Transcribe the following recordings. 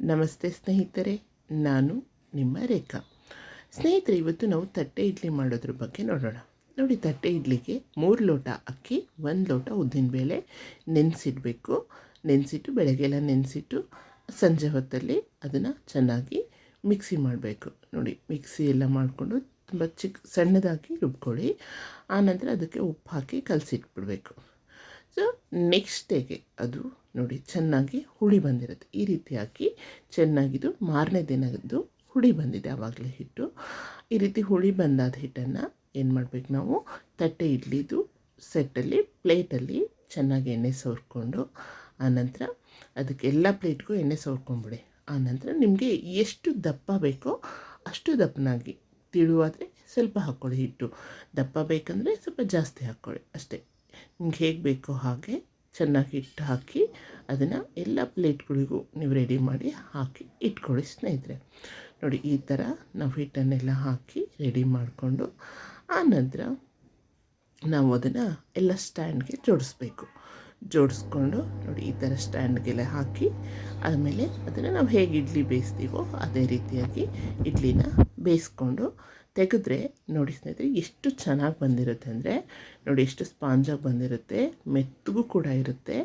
ನಮಸ್ತೆ ಸ್ನೇಹಿತರೆ, ನಾನು ನಿಮ್ಮ ರೇಖಾ. ಸ್ನೇಹಿತರೆ, ಇವತ್ತು ನಾವು ತಟ್ಟೆ ಇಡ್ಲಿ ಮಾಡೋದ್ರ ಬಗ್ಗೆ ನೋಡೋಣ. ನೋಡಿ, ತಟ್ಟೆ ಇಡ್ಲಿಗೆ ಮೂರು ಲೋಟ ಅಕ್ಕಿ, ಒಂದು ಲೋಟ ಉದ್ದಿನಬೇಳೆ ನೆನೆಸಿಡಬೇಕು. ನೆನೆಸಿಟ್ಟು, ಬೆಳಗ್ಗೆಲ್ಲ ನೆನೆಸಿಟ್ಟು ಸಂಜೆ ಹೊತ್ತಲ್ಲಿ ಅದನ್ನು ಚೆನ್ನಾಗಿ ಮಿಕ್ಸಿ ಮಾಡಬೇಕು. ನೋಡಿ, ಮಿಕ್ಸಿ ಎಲ್ಲ ಮಾಡಿಕೊಂಡು ತುಂಬ ಚಿಕ್ಕ ಸಣ್ಣದಾಗಿ ರುಬ್ಕೊಳ್ಳಿ. ಆನಂತರ ಅದಕ್ಕೆ ಉಪ್ಪು ಹಾಕಿ ಕಲಸಿಟ್ಬಿಡ್ಬೇಕು. ಸೊ ನೆಕ್ಸ್ಟ್ ಡೇಗೆ ಅದು ನೋಡಿ ಚೆನ್ನಾಗಿ ಹುಳಿ ಬಂದಿರುತ್ತೆ. ಈ ರೀತಿ ಹಾಕಿ ಚೆನ್ನಾಗಿದು ಮಾರನೇ ದಿನದ್ದು ಹುಳಿ ಬಂದಿದೆ ಆವಾಗಲೇ ಹಿಟ್ಟು. ಈ ರೀತಿ ಹುಳಿ ಬಂದಾದ ಹಿಟ್ಟನ್ನು ಏನು ಮಾಡಬೇಕು ನಾವು? ತಟ್ಟೆ ಇಡ್ಲಿದು ಸೆಟ್ಟಲ್ಲಿ, ಪ್ಲೇಟಲ್ಲಿ ಚೆನ್ನಾಗಿ ಎಣ್ಣೆ ಸವರ್ಕೊಂಡು, ಆನಂತರ ಅದಕ್ಕೆ ಎಲ್ಲ ಪ್ಲೇಟ್ಗೂ ಎಣ್ಣೆ ಸವರ್ಕೊಂಬಿಡಿ. ಆನಂತರ ನಿಮಗೆ ಎಷ್ಟು ದಪ್ಪ ಬೇಕೋ ಅಷ್ಟು ದಪ್ಪನಾಗಿ ತಿಳುವಾದರೆ ಸ್ವಲ್ಪ ಹಾಕ್ಕೊಳ್ಳಿ ಹಿಟ್ಟು. ದಪ್ಪ ಬೇಕಂದರೆ ಸ್ವಲ್ಪ ಜಾಸ್ತಿ ಹಾಕ್ಕೊಳ್ಳಿ ಅಷ್ಟೇ. ನಿಮ್ಗೆ ಹೇಗೆ ಬೇಕೋ ಹಾಗೆ ಚೆನ್ನಾಗಿ ಹಿಟ್ಟು ಹಾಕಿ ಅದನ್ನು ಎಲ್ಲ ಪ್ಲೇಟ್ಗಳಿಗೂ ನೀವು ರೆಡಿ ಮಾಡಿ ಹಾಕಿ ಇಟ್ಕೊಳ್ಳಿ ಸ್ನೇಹಿತರೆ. ನೋಡಿ, ಈ ಥರ ನಾವು ಹಿಟ್ಟನ್ನೆಲ್ಲ ಹಾಕಿ ರೆಡಿ ಮಾಡಿಕೊಂಡು ಆನಂತರ ನಾವು ಅದನ್ನು ಎಲ್ಲ ಸ್ಟ್ಯಾಂಡ್ಗೆ ಜೋಡಿಸ್ಬೇಕು. ಜೋಡಿಸ್ಕೊಂಡು ನೋಡಿ, ಈ ಥರ ಸ್ಟ್ಯಾಂಡ್ಗೆಲ್ಲ ಹಾಕಿ ಆಮೇಲೆ ಅದನ್ನು ನಾವು ಹೇಗೆ ಇಡ್ಲಿ ಬೇಯಿಸ್ತೀವೋ ಅದೇ ರೀತಿಯಾಗಿ ಇಡ್ಲಿನ ಬೇಯಿಸ್ಕೊಂಡು ತೆಗೆದ್ರೆ ನೋಡಿ ಸ್ನೇಹಿತರೆ, ಎಷ್ಟು ಚೆನ್ನಾಗಿ ಬಂದಿರುತ್ತೆ ಅಂದರೆ, ನೋಡಿ ಎಷ್ಟು ಸ್ಪಾಂಜಾಗಿ ಬಂದಿರುತ್ತೆ, ಮೆತ್ತಗೂ ಕೂಡ ಇರುತ್ತೆ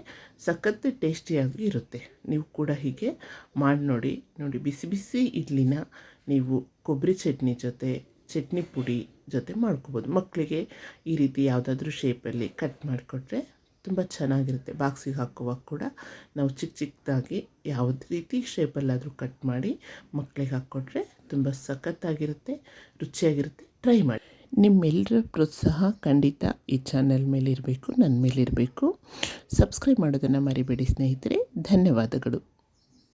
ಸಖತ್ತು ಟೇಸ್ಟಿಯಾಗಿ ಇರುತ್ತೆ. ನೀವು ಕೂಡ ಹೀಗೆ ಮಾಡಿ ನೋಡಿ ನೋಡಿ ಬಿಸಿ ಬಿಸಿ ಇಡ್ಲಿನ ನೀವು ಕೊಬ್ಬರಿ ಚಟ್ನಿ ಜೊತೆ, ಚಟ್ನಿ ಪುಡಿ ಜೊತೆ ಮಾಡ್ಕೋಬೋದು. ಮಕ್ಕಳಿಗೆ ಈ ರೀತಿ ಯಾವುದಾದ್ರೂ ಶೇಪಲ್ಲಿ ಕಟ್ ಮಾಡಿಕೊಟ್ರೆ ತುಂಬ ಚೆನ್ನಾಗಿರುತ್ತೆ. ಬಾಕ್ಸಿಗೆ ಹಾಕುವಾಗ ಕೂಡ ನಾವು ಚಿಕ್ಕ ಚಿಕ್ಕದಾಗಿ ಯಾವುದೇ ರೀತಿ ಶೇಪಲ್ಲಾದರೂ ಕಟ್ ಮಾಡಿ ಮಕ್ಕಳಿಗೆ ಹಾಕ್ಕೊಟ್ರೆ ತುಂಬ ಸಖತ್ತಾಗಿರುತ್ತೆ, ರುಚಿಯಾಗಿರುತ್ತೆ ಟ್ರೈ ಮಾಡಿ. ನಿಮ್ಮೆಲ್ಲರ ಪ್ರೋತ್ಸಾಹ ಖಂಡಿತ ಈ ಚಾನಲ್ ಮೇಲಿರಬೇಕು ನನ್ನ ಮೇಲಿರಬೇಕು. ಸಬ್ಸ್ಕ್ರೈಬ್ ಮಾಡೋದನ್ನು ಮರಿಬೇಡಿ ಸ್ನೇಹಿತರೆ, ಧನ್ಯವಾದಗಳು.